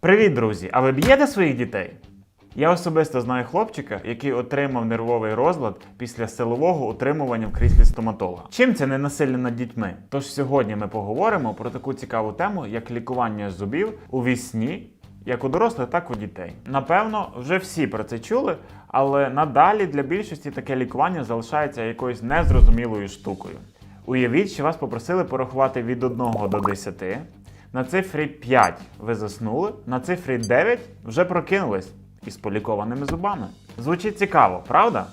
Привіт, друзі! А ви б'єте своїх дітей? Я особисто знаю хлопчика, який отримав нервовий розлад після силового утримування в кріслі стоматолога. Чим це не насилля над дітьми? Тож сьогодні ми поговоримо про таку цікаву тему, як лікування зубів у вісні, як у дорослих, так і у дітей. Напевно, вже всі про це чули, але надалі для більшості таке лікування залишається якоюсь незрозумілою штукою. Уявіть, що вас попросили порахувати від 1 до 10. На цифрі 5 ви заснули, на цифрі 9 вже прокинулись із полікованими зубами. Звучить цікаво, правда?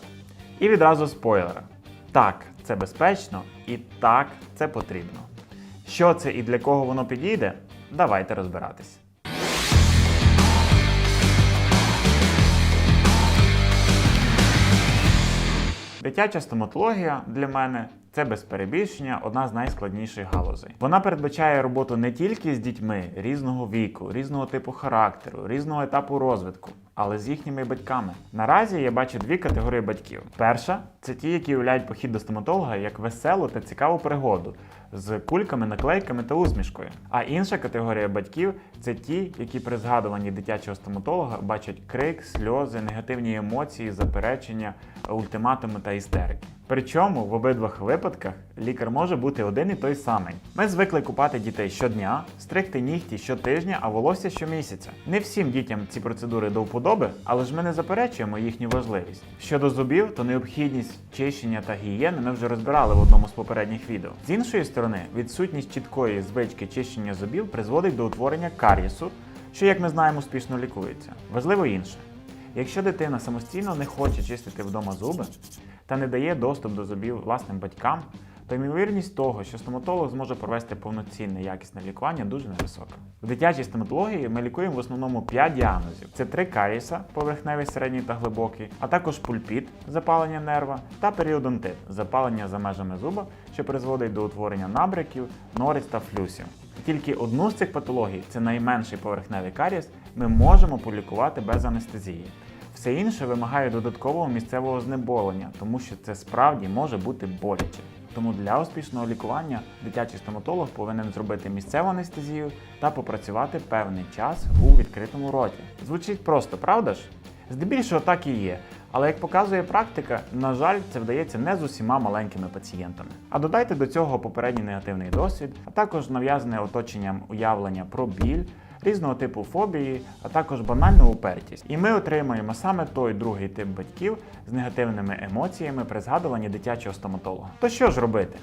І відразу спойлер. Так, це безпечно і так, це потрібно. Що це і для кого воно підійде? Давайте розбиратись. Дитяча стоматологія для мене це без перебільшення одна з найскладніших галузей. Вона передбачає роботу не тільки з дітьми різного віку, різного типу характеру, різного етапу розвитку, але з їхніми батьками. Наразі я бачу дві категорії батьків. Перша це ті, які уявляють похід до стоматолога як веселу та цікаву пригоду з кульками, наклейками та усмішкою. А інша категорія батьків це ті, які при згадуванні дитячого стоматолога бачать крик, сльози, негативні емоції, заперечення, ультиматуми та істерики. Причому в обидвох випадках лікар може бути один і той самий. Ми звикли купати дітей щодня, стригти нігті щотижня, а волосся щомісяця. Не всім дітям ці процедури до вподоби, але ж ми не заперечуємо їхню важливість. Щодо зубів, то необхідність чищення та гігієни ми вже розбирали в одному з попередніх відео. З іншої сторони, відсутність чіткої звички чищення зубів призводить до утворення кар'єсу, що, як ми знаємо, успішно лікується. Важливо інше. Якщо дитина самостійно не хоче чистити вдома зуби та не дає доступ до зубів власним батькам, то ймовірність того, що стоматолог зможе провести повноцінне якісне лікування, дуже невисока. В дитячій стоматології ми лікуємо в основному 5 діагнозів: це три карієса, поверхневий, середній та глибокий, а також пульпіт, запалення нерва та періодонтит, запалення за межами зуба, що призводить до утворення набряків, нориць та флюсів. Тільки одну з цих патологій, це найменший поверхневий карієс, ми можемо полікувати без анестезії. Все інше вимагає додаткового місцевого знеболення, тому що це справді може бути боляче. Тому для успішного лікування дитячий стоматолог повинен зробити місцеву анестезію та попрацювати певний час у відкритому роті. Звучить просто, правда ж? Здебільшого так і є. Але як показує практика, на жаль, це вдається не з усіма маленькими пацієнтами. А додайте до цього попередній негативний досвід, а також нав'язане оточенням уявлення про біль, різного типу фобії, а також банальну упертість. І ми отримаємо саме той другий тип батьків з негативними емоціями при згадуванні дитячого стоматолога. То що ж робити?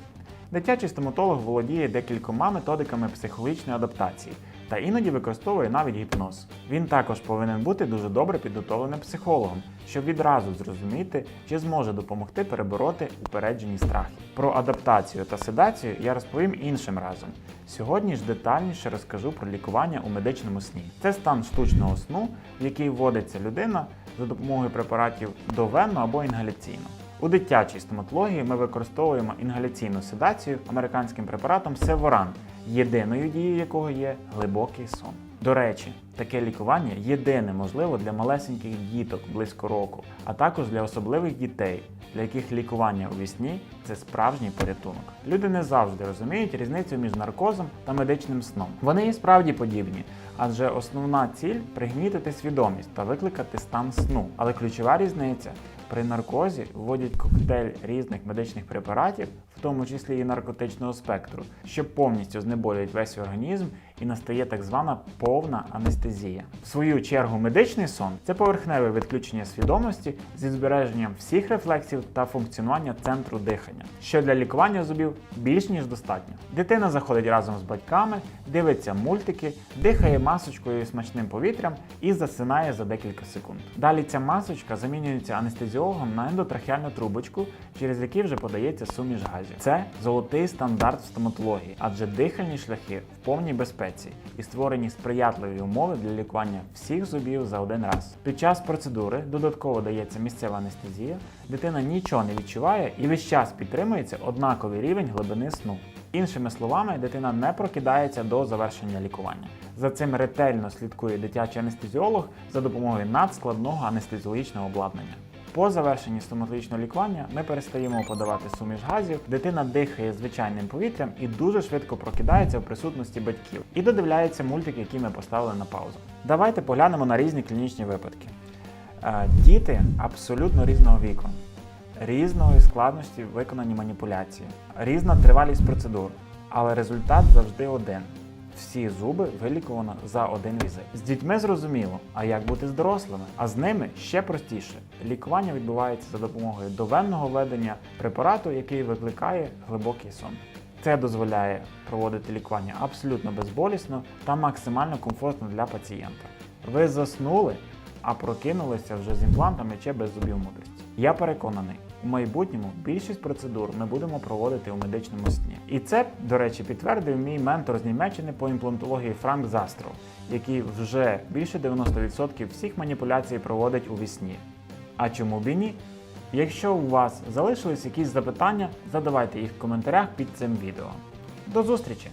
Дитячий стоматолог володіє декількома методиками психологічної адаптації та іноді використовує навіть гіпноз. Він також повинен бути дуже добре підготовленим психологом, щоб відразу зрозуміти, чи зможе допомогти перебороти упереджені страхи. Про адаптацію та седацію я розповім іншим разом. Сьогодні ж детальніше розкажу про лікування у медичному сні. Це стан штучного сну, в який вводиться людина за допомогою препаратів довенно або інгаляційно. У дитячій стоматології ми використовуємо інгаляційну седацію американським препаратом Севоран, єдиною дією якого є глибокий сон. До речі, таке лікування єдине можливо для малесеньких діток близько року, а також для особливих дітей, для яких лікування у вісні це справжній порятунок. Люди не завжди розуміють різницю між наркозом та медичним сном. Вони і справді подібні, адже основна ціль пригнітити свідомість та викликати стан сну. Але ключова різниця при наркозі вводять коктейль різних медичних препаратів, в тому числі і наркотичного спектру, що повністю знеболюють весь організм і настає так звана повна анестезія. В свою чергу, медичний сон це поверхневе відключення свідомості зі збереженням всіх рефлексів та функціонування центру дихання, що для лікування зубів більш ніж достатньо. Дитина заходить разом з батьками, дивиться мультики, дихає масочкою і смачним повітрям і засинає за декілька секунд. Далі ця масочка замінюється анестезіологом на ендотрахеальну трубочку, через який вже подається суміш газів. Це золотий стандарт в стоматології, адже дихальні шляхи в повній безпеці і створені сприятливі умови для лікування всіх зубів за один раз. Під час процедури додатково дається місцева анестезія, дитина нічого не відчуває і весь час підтримується однаковий рівень глибини сну. Іншими словами, дитина не прокидається до завершення лікування. За цим ретельно слідкує дитячий анестезіолог за допомогою надскладного анестезіологічного обладнання. По завершенні стоматологічного лікування ми перестаємо подавати суміш газів, дитина дихає звичайним повітрям і дуже швидко прокидається в присутності батьків і додивляється мультик, який ми поставили на паузу. Давайте поглянемо на різні клінічні випадки. Е, Діти абсолютно різного віку, різної складності виконані маніпуляції, різна тривалість процедур, але результат завжди один. Всі зуби вилікувано за один візит. З дітьми зрозуміло, а як бути з дорослими? А з ними ще простіше. Лікування відбувається за допомогою довенного введення препарату, який викликає глибокий сон. Це дозволяє проводити лікування абсолютно безболісно та максимально комфортно для пацієнта. Ви заснули, а прокинулися вже з імплантами чи без зубів мудрості. Я переконаний, у майбутньому більшість процедур ми будемо проводити у медичному сні. І це, до речі, підтвердив мій ментор з Німеччини по імплантології Франк Застров, який вже більше 90% всіх маніпуляцій проводить у вісні. А чому б і ні? Якщо у вас залишились якісь запитання, задавайте їх в коментарях під цим відео. До зустрічі!